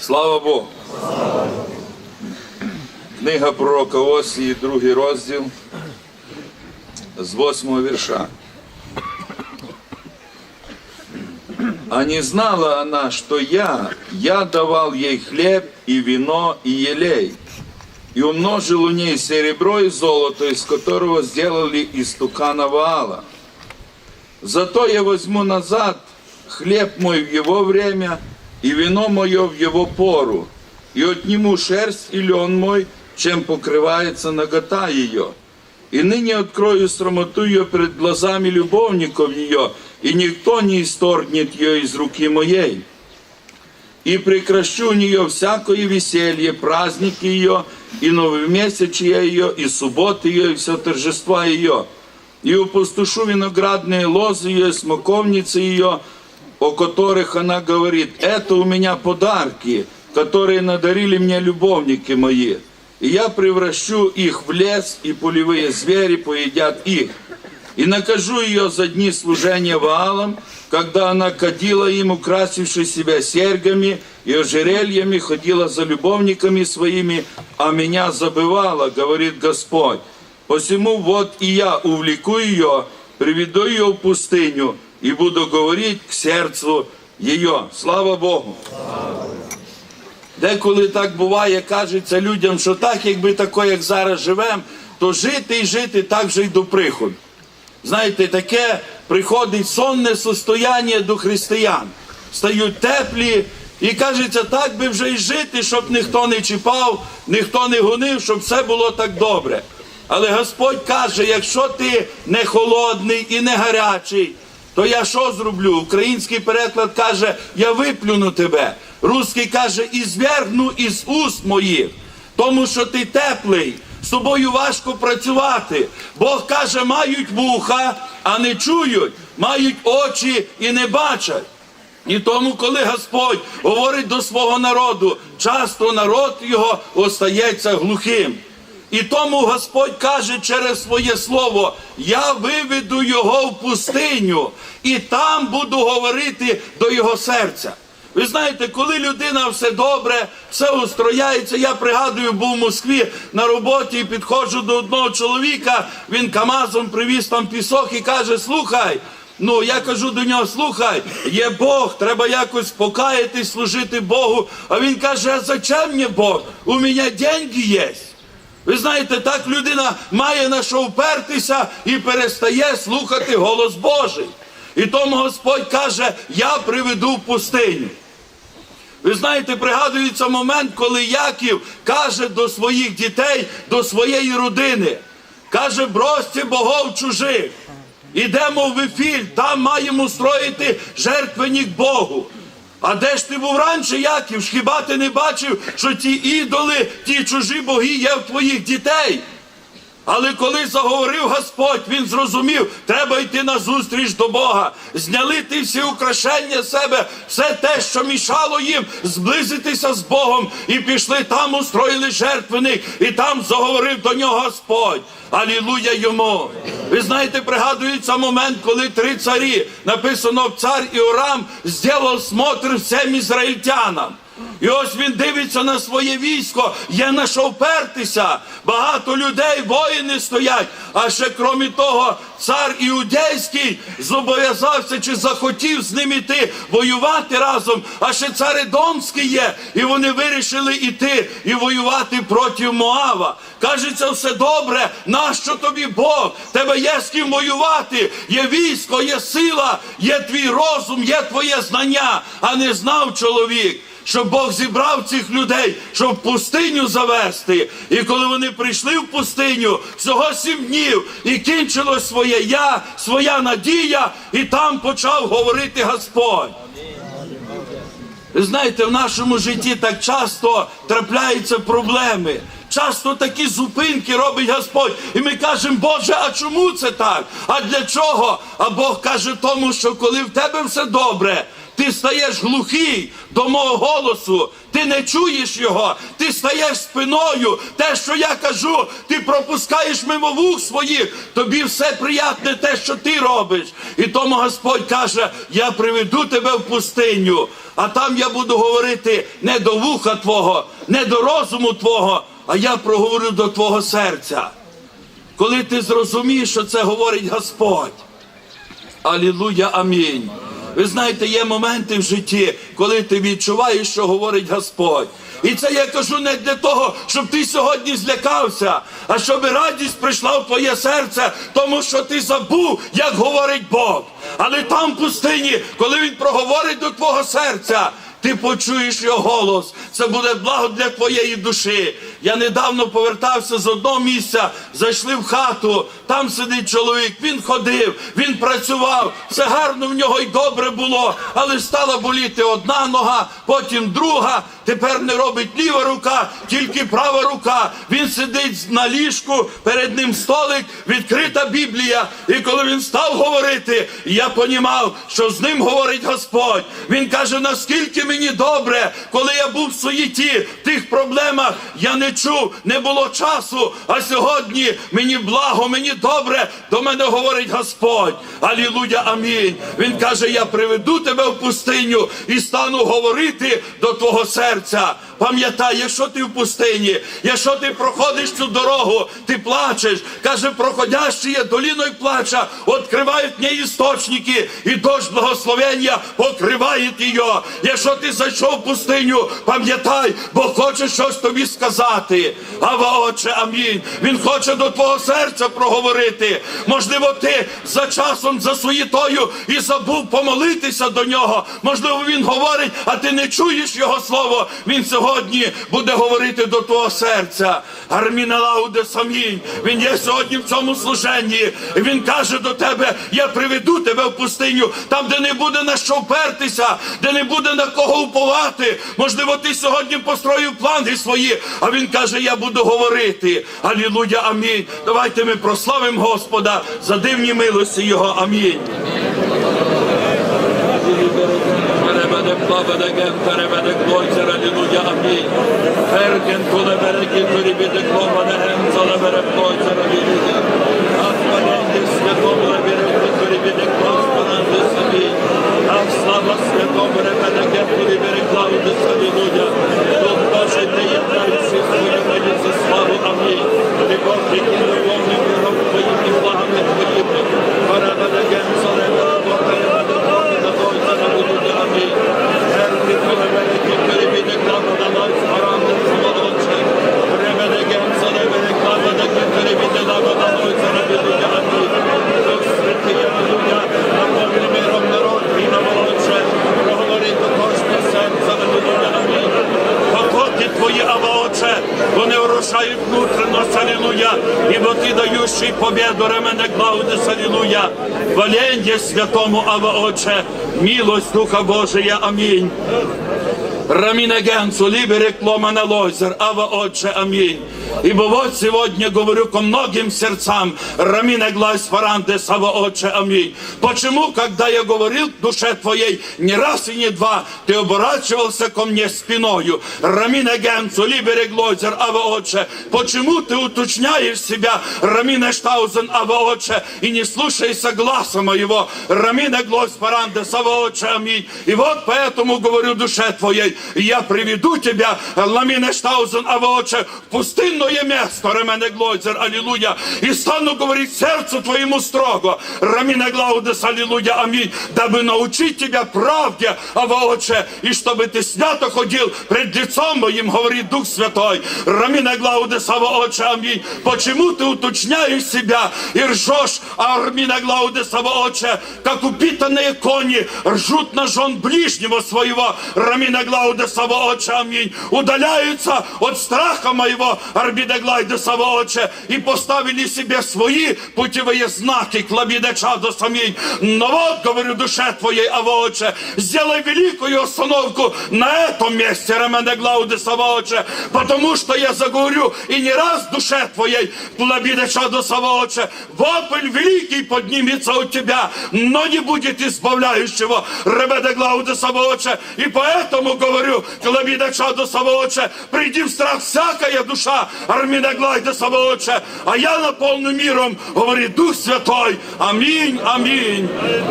Слава Богу. Книга пророка Осії, другий розділ з восьмого вірша. А не знала она, что я, я давал ей хлеб и вино и елей, и умножил у ней серебро и золото, из которого сделали истукана Ваала. Зато я возьму назад хлеб мой в его время и вино мое в его пору, и отниму шерсть и лен мой, чем покрывается нагота ее. И ныне открою срамоту ее пред глазами любовников ее, и никто не исторгнет ее из руки моей. И прекращу у нее всякое веселье, праздники ее, и новомесячья ее, и субботы ее, и все торжества ее. И упустушу виноградные лозы ее, и смоковницы ее, о которых она говорит, это у меня подарки, которые надарили мне любовники мои. И я превращу их в лес, и полевые звери поедят их. И накажу ее за дни служения Ваалам, когда она кадила им, украсивши себя серьгами и ожерельями, ходила за любовниками своими, а меня забывала, говорит Господь. Посему вот и я увлеку ее, приведу ее в пустыню и буду говорить к сердцу ее. Слава Богу! Деколи так буває, кажеться людям, що так, якби тако, як зараз живемо, то жити і жити так же й до приходу. Знаєте, таке приходить сонне состояння до християн. Стають теплі, і кажеться, так би вже й жити, щоб ніхто не чіпав, ніхто не гонив, щоб все було так добре. Але Господь каже, якщо ти не холодний і не гарячий, то я що зроблю? Український переклад каже, я виплюну тебе. Русський каже, і звергну із уст моїх, тому що ти теплий, з тобою важко працювати. Бог каже, мають вуха, а не чують, мають очі і не бачать. І тому, коли Господь говорить до свого народу, часто народ його остається глухим. І тому Господь каже через своє слово: Я виведу його в пустиню, і там буду говорити до його серця. Ви знаєте, коли людина все добре, все устрояється. Я пригадую, був в Москві на роботі і підходжу до одного чоловіка. Він Камазом привіз там пісок і каже: Слухай. Ну, я кажу до нього, слухай, є Бог, треба якось покаятись, служити Богу. А він каже, а зачем мені Бог? У мене деньги є. Ви знаєте, так людина має на що впертися і перестає слухати голос Божий. І тому Господь каже, я приведу в пустиню. Ви знаєте, пригадується момент, коли Яків каже до своїх дітей, до своєї родини, каже, бросьте богов чужих. Ідемо в Вифіль, там маємо строїти жертвенник Богу. А де ж ти був раніше, Яків? Хіба ти не бачив, що ті ідоли, ті чужі боги є в твоїх дітей? Але коли заговорив Господь, він зрозумів, треба йти на зустріч до Бога, зняли ті всі украшення себе, все те, що мішало їм зблизитися з Богом, і пішли там, устроїли жертвеник, і там заговорив до нього Господь. Алілуя йому! Ви знаєте, пригадується момент, коли три царі, написано цар Іорам, зробив смотр всім ізраїльтянам. І ось він дивиться на своє військо, є на що впертися. Багато людей, воїни стоять. А ще крім того, цар Іудейський зобов'язався чи захотів з ним іти воювати разом. А ще цар Едомський є, і вони вирішили іти і воювати проти Моава. Кажеться, все добре. Нащо тобі Бог? Тебе є з ким воювати. Є військо, є сила, є твій розум, є твоє знання, а не знав чоловік щоб Бог зібрав цих людей, щоб пустиню завести. І коли вони прийшли в пустиню, всього сім днів, і кінчилось своє я, своя надія, і там почав говорити Господь. Ви знаєте, в нашому житті так часто трапляються проблеми. Часто такі зупинки робить Господь. І ми кажемо, Боже, а чому це так? А для чого? А Бог каже тому, що коли в тебе все добре, ти стаєш глухий до мого голосу, ти не чуєш його, ти стаєш спиною. Те, що я кажу, ти пропускаєш мимо вух своїх, тобі все приятне те, що ти робиш. І тому Господь каже: я приведу тебе в пустиню, а там я буду говорити не до вуха твого, не до розуму твого, а я проговорю до твого серця. Коли ти зрозумієш, що це говорить Господь. Алілуя, амінь. Ви знаєте, є моменти в житті, коли ти відчуваєш, що говорить Господь. І це я кажу не для того, щоб ти сьогодні злякався, а щоб радість прийшла в твоє серце, тому що ти забув, як говорить Бог. Але там в пустині, коли він проговорить до твого серця, ти почуєш його голос. Це буде благо для твоєї душі. Я недавно повертався з одного місця, зайшли в хату, там сидить чоловік, він ходив, він працював, все гарно в нього й добре було, але стала боліти одна нога, потім друга. Тепер не робить ліва рука, тільки права рука. Він сидить на ліжку, перед ним столик, відкрита Біблія. І коли він став говорити, я понімав, що з ним говорить Господь. Він каже, наскільки мені добре, коли я був в суєті, в тих проблемах, я не чув, не було часу. А сьогодні мені благо, мені добре, до мене говорить Господь. Алілуя, амінь. Він каже: Я приведу тебе в пустиню і стану говорити до твого серця. Пам'ятай, якщо ти в пустині, якщо ти проходиш цю дорогу, ти плачеш. Каже, проходящі є доліною плача, відкривають мені істочники, і дощ благословення покриває її. Якщо ти зайшов в пустиню, пам'ятай, бо хоче щось тобі сказати. Ава, Отче, амінь. Він хоче до твого серця проговорити. Можливо, ти за часом, за суєтою і забув помолитися до нього. Можливо, він говорить, а ти не чуєш його слово. Він сьогодні буде говорити до твого серця. Арміна Лаудес, амінь. Він є сьогодні в цьому служенні. І Він каже до тебе: я приведу тебе в пустиню, там, де не буде на що впертися, де не буде на кого уповати. Можливо, ти сьогодні построїв плани свої, а він каже: Я буду говорити. Алілуя, амінь. Давайте ми прославимо Господа за дивні милості Його. Амінь. Переведе плаведе ген, переведе клойцер, алілуя, амінь. Перген, коли береги, перебіде клойцер, амінь. Ах, Вони урушають внутрішність Алілуя Ібо Ти дающий победу Ремене Клаудес аллилуйя. Валенье святому Ава Отче, Милость Духа Божия Амінь Рамина Генцу, либере кломана лозер, Ава Отче, аминь. Ибо вот сегодня говорю ко многим сердцам, Рамина глаз фарандес, Ава Отче, аминь. Почему, когда я говорил в душе твоей не раз и не два, ты оборачивался ко мне спиною? Рамина Генцу, либере глозер, Ава Отче, почему ты уточняешь себя, Рамина Штаузен, Ава Отче, и не слушаешься гласа моего? Рамина глаз фарандес, Ава Отче, аминь. И вот поэтому говорю душе твоей, я приведу тебя, Ламина Штаузен, Аваоче, в пустынное место, Рамене Глойзер, Аллилуйя, и стану говорить сердцу твоему строго, Рамина Глаудес, Аллилуйя, аминь, дабы научить тебя правде, Аваоче, и чтобы ты свято ходил пред лицом моим, говорит Дух Святой, Рамина Глаудес, Аваоче, аминь, почему ты уточняешь себя и ржешь, Армина Глаудес, Аваоче, как упитанные кони ржут на жен ближнего своего, Рамина Глаудес, Глауде Савооче, аминь. Удаляются от страха моего, Арбиде Глайде Савооче, и поставили себе свои путевые знаки, Клабиде Чадос, аминь. Но вот, говорю, душе твоей, Авооче, сделай великую остановку на этом месте, Рамене Глауде Савооче, потому что я заговорю и не раз в душе твоей, Клабиде Чадос, Савооче, вопль великий поднимется от тебя, но не будет избавляющего, Ребеде Глауде Савооче, и поэтому говорю, Клабиде Чадос, до приди в страх всякая душа, Армиде Глайде Савооче, а я наполню миром, говорить Дух Святой, Амінь, аминь.